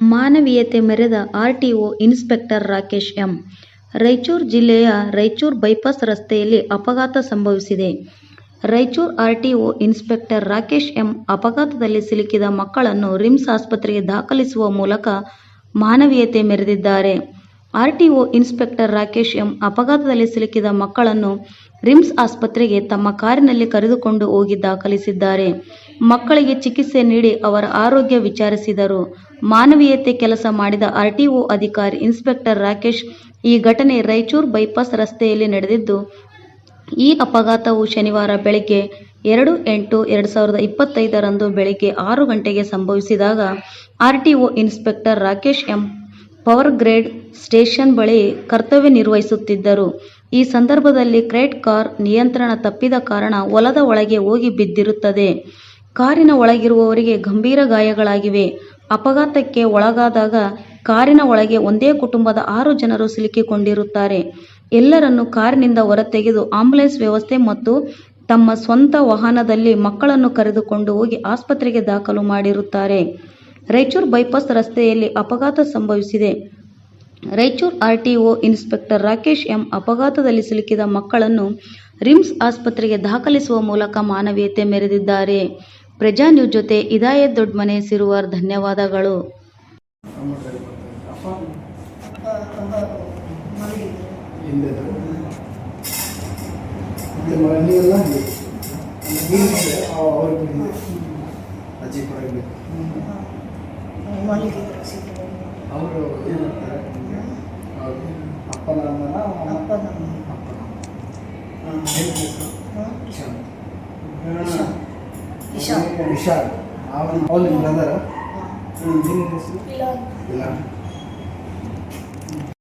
ಮಾನವೀಯತೆ ಮೆರೆದ RTO inspector Rakesh M. Raichur ಜಿಲ್ಲೆಯ ರಾಯಚೂರು ಬೈಪಾಸ್ ರಸ್ತೆಯಲ್ಲಿ ಅಪಘಾತ ಸಂಭವಿಸಿದೆ. Raichur RTO inspector Rakesh M. ಅಪಘಾತದಲ್ಲಿ ಸಿಲುಕಿದ ಮಕ್ಕಳನ್ನು ರಿಮ್ಸ್ ಆಸ್ಪತ್ರೆಗೆ ದಾಖಲಿಸುವ ಮೂಲಕ ಮಾನವೀಯತೆ ಮೆರೆದಿದ್ದಾರೆ. RTO inspector Rakesh M. ಅಪಘಾತದಲ್ಲಿ ಸಿಲುಕಿದ ಮಕ್ಕಳನ್ನು ರಿಮ್ಸ್ ಆಸ್ಪತ್ರೆಗೆ ತಮ್ಮ ಕಾರಿನಲ್ಲಿ ಕರೆದುಕೊಂಡು ಹೋಗಿ ದಾಖಲಿಸಿದ್ದಾರೆ. ಮಕ್ಕಳಿಗೆ ಚಿಕಿತ್ಸೆ ನೀಡಿ ಅವರ ಆರೋಗ್ಯ ವಿಚಾರಿಸಿದರು. ಮಾನವೀಯತೆ ಕೆಲಸ ಮಾಡಿದ ಆರ್ಟಿಒ ಅಧಿಕಾರಿ ಇನ್ಸ್ಪೆಕ್ಟರ್ ರಾಕೇಶ್ ಈ ಘಟನೆ ರಾಯಚೂರು ಬೈಪಾಸ್ ರಸ್ತೆಯಲ್ಲಿ ನಡೆದಿದ್ದು, ಈ ಅಪಘಾತವು ಶನಿವಾರ ಬೆಳಗ್ಗೆ ಎರಡು-ಎಂಟು-ಎರಡು ಸಾವಿರದ ಇಪ್ಪತ್ತೈದರಂದು ಬೆಳಗ್ಗೆ ಆರು ಗಂಟೆಗೆ ಸಂಭವಿಸಿದಾಗ RTO inspector Rakesh M. Power grid station ಬಳಿ ಕರ್ತವ್ಯ ನಿರ್ವಹಿಸುತ್ತಿದ್ದರು. ಈ ಸಂದರ್ಭದಲ್ಲಿ ಕ್ರೇಟ್ ಕಾರ್ ನಿಯಂತ್ರಣ ತಪ್ಪಿದ ಕಾರಣ ಹೊಲದ ಒಳಗೆ ಹೋಗಿ ಬಿದ್ದಿರುತ್ತದೆ. ಕಾರಿನ ಒಳಗಿರುವವರಿಗೆ ಗಂಭೀರ ಗಾಯಗಳಾಗಿವೆ. ಅಪಘಾತಕ್ಕೆ ಒಳಗಾದಾಗ ಕಾರಿನ ಒಳಗೆ ಒಂದೇ ಕುಟುಂಬದ ಆರು ಜನರು ಸಿಲುಕಿಕೊಂಡಿರುತ್ತಾರೆ. ಎಲ್ಲರನ್ನೂ ಕಾರಿನಿಂದ ಹೊರತೆಗೆದು ಆಂಬ್ಯುಲೆನ್ಸ್ ವ್ಯವಸ್ಥೆ ಮತ್ತು ತಮ್ಮ ಸ್ವಂತ ವಾಹನದಲ್ಲಿ ಮಕ್ಕಳನ್ನು ಕರೆದುಕೊಂಡು ಹೋಗಿ ಆಸ್ಪತ್ರೆಗೆ ದಾಖಲು ಮಾಡಿರುತ್ತಾರೆ. ರಾಯಚೂರು ಬೈಪಾಸ್ ರಸ್ತೆಯಲ್ಲಿ ಅಪಘಾತ ಸಂಭವಿಸಿದೆ. Raichur RTO inspector Rakesh M. ಅಪಘಾತದಲ್ಲಿ ಸಿಲುಕಿದ ಮಕ್ಕಳನ್ನು ರಿಮ್ಸ್ ಆಸ್ಪತ್ರೆಗೆ ದಾಖಲಿಸುವ ಮೂಲಕ ಮಾನವೀಯತೆ ಮೆರೆದಿದ್ದಾರೆ. ಪ್ರಜಾ ನ್ಯೂಸ್ ಜೊತೆ ಇದಾಯ ದೊಡ್ಡಮನೆ ಸಿರುವಾರ್, ಧನ್ಯವಾದಗಳು. ಕೂಡ ಹಿಂದೆ ಮಲಗಿದ್ರು ಸಿದ್ದರಾಮಯ್ಯ ಅವರು ಏನು ಮಾಡ್ತಾರೆ ಅವರು ಅಪ್ಪನ ಅಮ್ಮನ ಅಮ್ಮ ಅಪ್ಪ ನಮ್ಮ ಅಪ್ಪನ ಏನು ಹೆಸರು ಶಾಂತ್. ಇಶಾನ್. ವಿಶಾಲ್ ಅವನು ಅವನು ಬ್ರದರ್ ನಿಮ್ಮ ಹೆಸರು ಇಲ್ಲ ಇಲ್ಲ